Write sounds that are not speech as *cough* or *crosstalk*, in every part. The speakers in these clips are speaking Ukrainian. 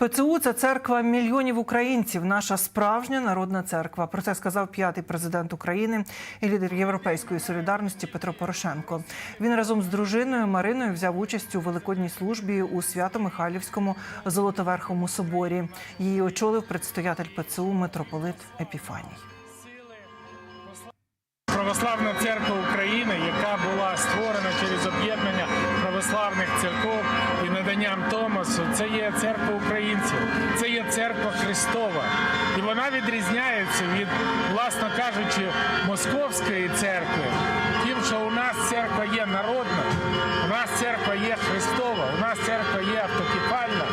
ПЦУ це церква мільйонів українців. Наша справжня народна церква. Про це сказав п'ятий президент України і лідер Європейської солідарності Петро Порошенко. Він разом з дружиною Мариною взяв участь у великодній службі у Свято-Михайлівському Золотоверхому соборі. Її очолив предстоятель ПЦУ митрополит Епіфаній. Православна церква України, яка була створена через об'єднання православних церков і наданням Томасу, це є церква українців, це є церква Христова. І вона відрізняється від, власно кажучи, московської церкви. Тим, що у нас церква є народна, у нас церква є Христова, у нас церква є автокефальна,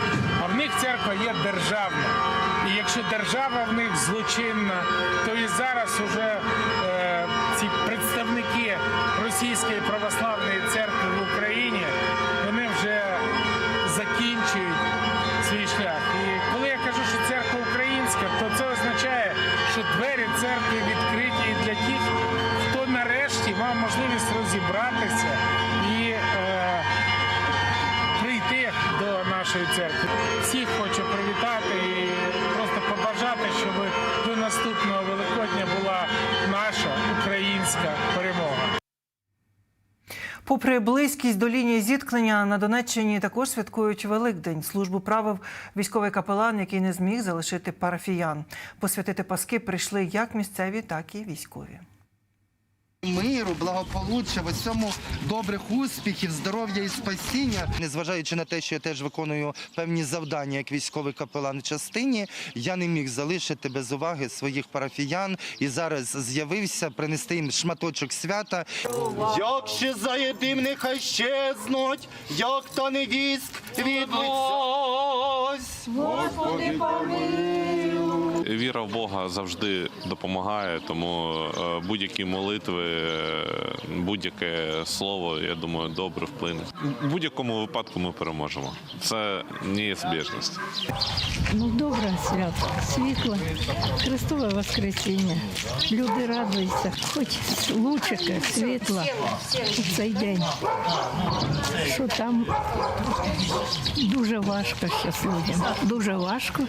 а в них церква є державна. І якщо держава в них злочинна, то і зараз уже е, ці представники Російської православної церкви відкриті для тих, хто нарешті мав можливість розібратися Попри близькість до лінії зіткнення на Донеччині також святкують Великдень. Службу правив військовий капелан, який не зміг залишити парафіян. Посвятити паски прийшли як місцеві, так і військові. Миру, благополуччя, в усьому добрих успіхів, здоров'я і спасіння. Незважаючи на те, що я теж виконую певні завдання як військовий капелан в частині, я не міг залишити без уваги своїх парафіян і зараз з'явився принести їм шматочок свята. Як ще заєдим, нехай щезнуть, як то не віск від лицось. Віра в Бога завжди допомагає, тому е, будь-які молитви, е, будь-яке слово, я думаю, добре вплине. В будь-якому випадку ми переможемо. Це неізбіжність. Ну, добре свято, світло, Христове Воскресіння. Люди радуються, хоч лучика, світла у цей день. Що там дуже важко зараз людям. Дуже важко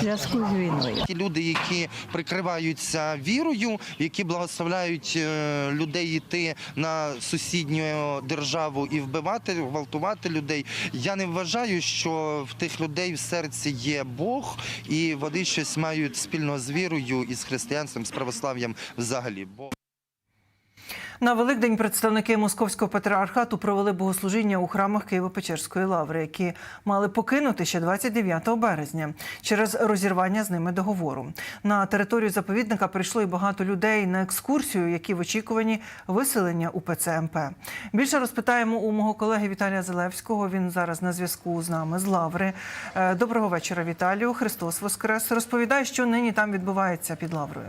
зв'язку з війною. Ті люди, які прикриваються вірою, які благословляють е, людей йти на сусідню державу і вбивати, гвалтувати людей. Я не вважаю, що в тих людей в серці є Бог, і вони щось мають спільно з вірою і з християнством, з православ'ям взагалі. На Великдень представники Московського патріархату провели богослужіння у храмах Києво-Печерської лаври, які мали покинути ще 29 березня через розірвання з ними договору. На територію заповідника прийшло і багато людей на екскурсію, які в очікуванні виселення УПЦ МП. Більше розпитаємо у мого колеги Віталія Зелевського. Він зараз на зв'язку з нами з лаври. Е, Доброго вечора, Віталію. Христос Воскрес. Розповідай, що нині там відбувається під лаврою.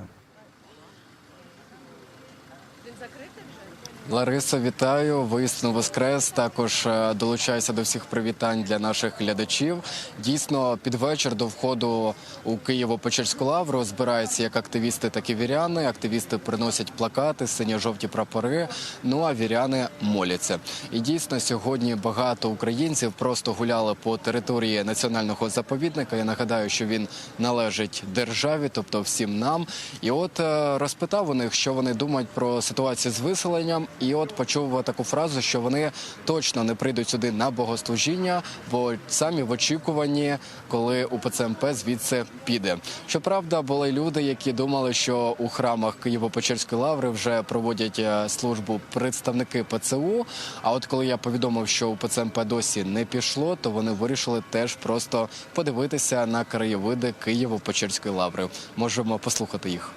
Лариса, вітаю. Воістину Воскрес. Також е, долучаюся до всіх привітань для наших глядачів. Дійсно, під вечір до входу у Києво-Печерську лавру збираються як активісти, так і віряни. Активісти приносять плакати, синьо-жовті прапори. Ну а віряни моляться. І дійсно сьогодні багато українців просто гуляли по території національного заповідника. Я нагадаю, що він належить державі, тобто всім нам. І от е, розпитав у них, що вони думають про ситуацію з виселенням. І от почув таку фразу, що вони точно не прийдуть сюди на богослужіння, бо самі в очікуванні, коли УПЦ МП звідси піде. Щоправда, були люди, які думали, що у храмах Києво-Печерської лаври вже проводять е, службу представники ПЦУ. А от коли я повідомив, що УПЦ МП досі не пішло, то вони вирішили теж просто подивитися на краєвиди Києво-Печерської лаври. Можемо послухати їх.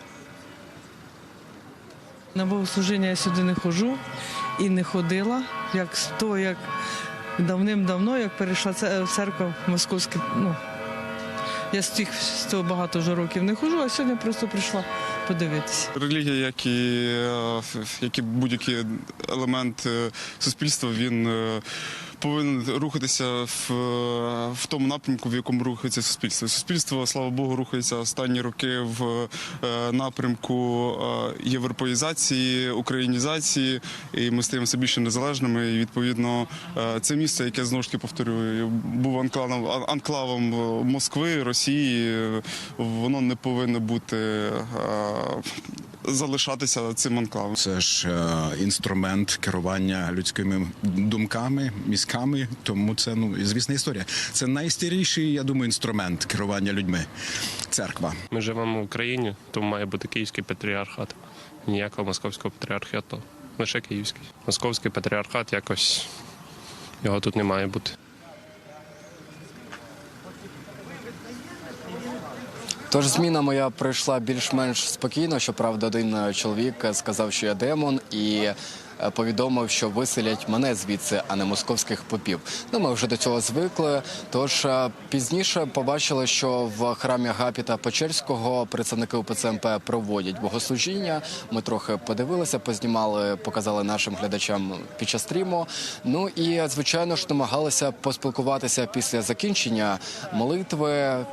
На богослужіння я сюди не ходжу і не ходила, як того, як давним-давно, як перейшла церква в церкву московську. Ну, я з тих з багато вже років не ходжу, а сьогодні просто прийшла подивитися. Релігія, як і, е, як і будь-який елемент е, суспільства, він е, повинен рухатися в, в тому напрямку, в якому рухається суспільство. Суспільство, слава Богу, рухається останні роки в е, напрямку е, європеїзації, українізації, і ми стаємо все більше незалежними. І відповідно е, це місце, яке знову ж таки повторюю, був анклавом, ан- анклавом Москви, Росії. Воно не повинно бути залишатися цим анклавом. Це ж е, інструмент керування людськими думками, мізками. Тому це ну звісна історія. Це найстаріший, я думаю, інструмент керування людьми. Церква. Ми живемо в Україні, тому має бути київський патріархат. Ніякого московського патріархату. Лише київський. Московський патріархат якось його тут не має бути. Тож зміна моя пройшла більш-менш спокійно. Щоправда, один е, чоловік е, сказав, що я демон, і е, повідомив, що виселять мене звідси, а не московських попів. Ну, ми вже до цього звикли. Тож пізніше побачили, що в храмі Гапіта Печерського представники УПЦ МП проводять богослужіння. Ми трохи подивилися, познімали, показали нашим глядачам під час стріму. Ну і звичайно ж намагалися поспілкуватися після закінчення молитви.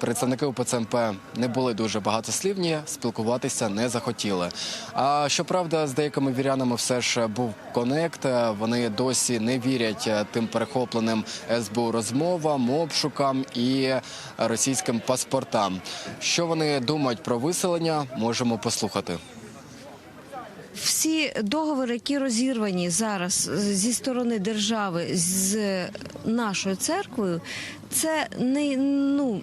Представники УПЦ МП не були дуже багатослівні, спілкуватися не захотіли. А щоправда, з деякими вірянами все ж був конект. Вони досі не вірять тим перехопленим СБУ розмовам, обшукам і російським паспортам. Що вони думають про виселення, можемо послухати. всі договори, які розірвані зараз зі сторони держави з нашою церквою, це не ну.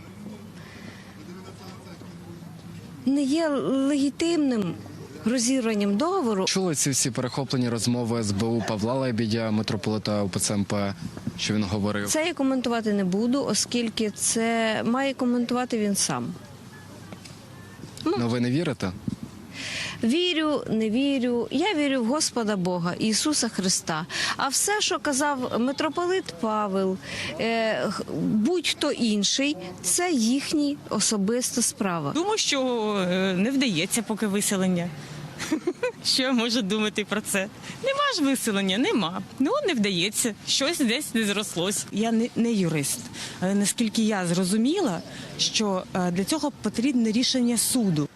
Не є легітимним розірванням договору. Чули ці всі перехоплені розмови СБУ Павла Лебідя, митрополита УПЦМП, що він говорив. Це я коментувати не буду, оскільки це має коментувати він сам. Ну ви не вірите? Вірю, не вірю. Я вірю в Господа Бога Ісуса Христа. А все, що казав митрополит Павел, е, будь-хто інший, це їхні особиста справа. Думаю, що е, не вдається поки виселення. *laughs* Що я можу думати про це? Нема ж виселення, нема. Ну не вдається. Щось десь не зрослось. Я не, не юрист, але наскільки я зрозуміла, що е, для цього потрібне рішення суду.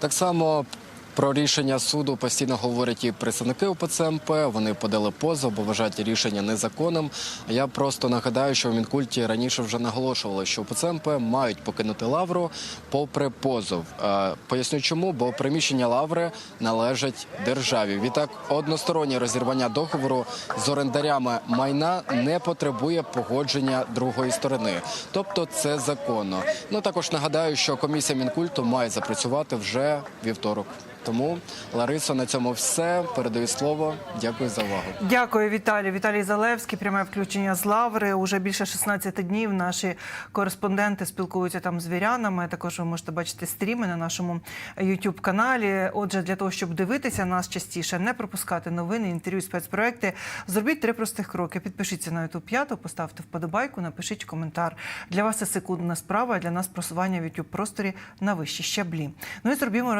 Так само про рішення суду постійно говорять і представники УПЦ МП. Вони подали позов, бо вважають рішення незаконним. Я просто нагадаю, що в Мінкульті раніше вже наголошували, що МП мають покинути лавру попри позов. Е, Поясню, чому, бо приміщення лаври належать державі. Відтак, одностороннє розірвання договору з орендарями майна не потребує погодження другої сторони, тобто це законно. Ну також нагадаю, що комісія мінкульту має запрацювати вже вівторок. Тому Ларисо, на цьому все. Передаю слово. Дякую за увагу. Дякую, Віталій. Віталій Залевський, пряме включення з Лаври. Уже більше 16 днів наші кореспонденти спілкуються там з вірянами. Також ви можете бачити стріми на нашому youtube каналі Отже, для того, щоб дивитися нас частіше, не пропускати новини, інтерв'ю, спецпроекти, зробіть три простих кроки. Підпишіться на youtube 5, поставте вподобайку, напишіть коментар. Для вас це секундна справа, для нас просування в youtube просторі на вищі щаблі. Ну і зробімо